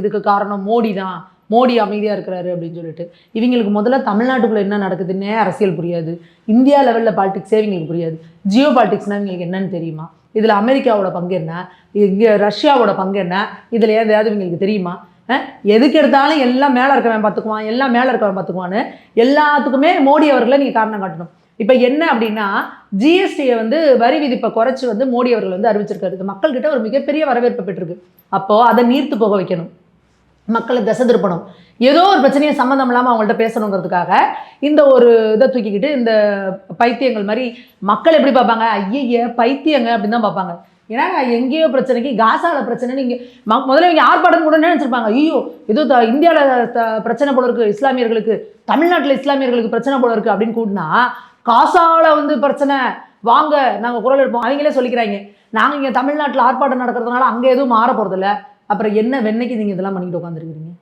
இதுக்கு காரணம் மோடி தான் மோடி அமைதியாக இருக்கிறாரு அப்படின்னு சொல்லிட்டு. இவங்களுக்கு முதல்ல தமிழ்நாட்டுக்குள்ளே என்ன நடக்குதுன்னே அரசியல் புரியாது. இந்தியா லெவலில் பாலிடிக்ஸே இவங்களுக்கு புரியாது. ஜியோ பாலிடிக்ஸ்னால் இவங்களுக்கு என்னன்னு தெரியுமா? இதில் அமெரிக்காவோட பங்கு என்ன? இங்கே ரஷ்யாவோட பங்கு என்ன? இதில் ஏதாவது இவங்களுக்கு தெரியுமா? எதுக்கு எடுத்தாலும் எல்லாம் மேலே இருக்கவன் பார்த்துக்குவான் எல்லாம் மேலே இருக்கவன் பார்த்துக்குவான்னு எல்லாத்துக்குமே மோடி அவர்களை நீங்கள் காரணம் காட்டணும். இப்போ என்ன அப்படின்னா ஜிஎஸ்டியை வந்து வரி விதிப்பை குறைச்சி வந்து மோடி அவர்கள் வந்து அறிவிச்சிருக்காரு. மக்கள்கிட்ட ஒரு மிகப்பெரிய வரவேற்பு பெற்றிருக்கு. அப்போது அதை நீர்த்து போக வைக்கணும். மக்களை திசை திருப்பணும். ஏதோ ஒரு பிரச்சனையை சம்மந்தம் இல்லாமல் அவங்கள்ட்ட பேசணுங்கிறதுக்காக இந்த ஒரு இதை தூக்கிக்கிட்டு இந்த பைத்தியங்கள் மாதிரி மக்கள் எப்படி பார்ப்பாங்க? ஐய பைத்தியங்க அப்படின்னு தான் பார்ப்பாங்க. ஏன்னா எங்கேயோ பிரச்சனைக்கு காசால பிரச்சனை நீங்கள் முதல்ல இவங்க ஆர்ப்பாட்டம் கூட நினைச்சிருப்பாங்க. ஐயோ ஏதோ த இந்தியாவில் த பிரச்சனை போல இருக்கு இஸ்லாமியர்களுக்கு தமிழ்நாட்டில் இஸ்லாமியர்களுக்கு பிரச்சனை போல இருக்கு அப்படின்னு கூட்டினா காசால வந்து பிரச்சனை வாங்க நாங்கள் குரல் எடுப்போம். அவங்களே சொல்லிக்கிறாங்க. நாங்கள் இங்கே தமிழ்நாட்டில் ஆர்ப்பாட்டம் நடக்கிறதுனால அங்கே எதுவும் மாற போகிறதில்ல அப்புறம் என்ன வெண்ணைக்கு நீங்கள் இதெல்லாம் பண்ணிக்கிட்டு உட்காந்துருக்கீங்க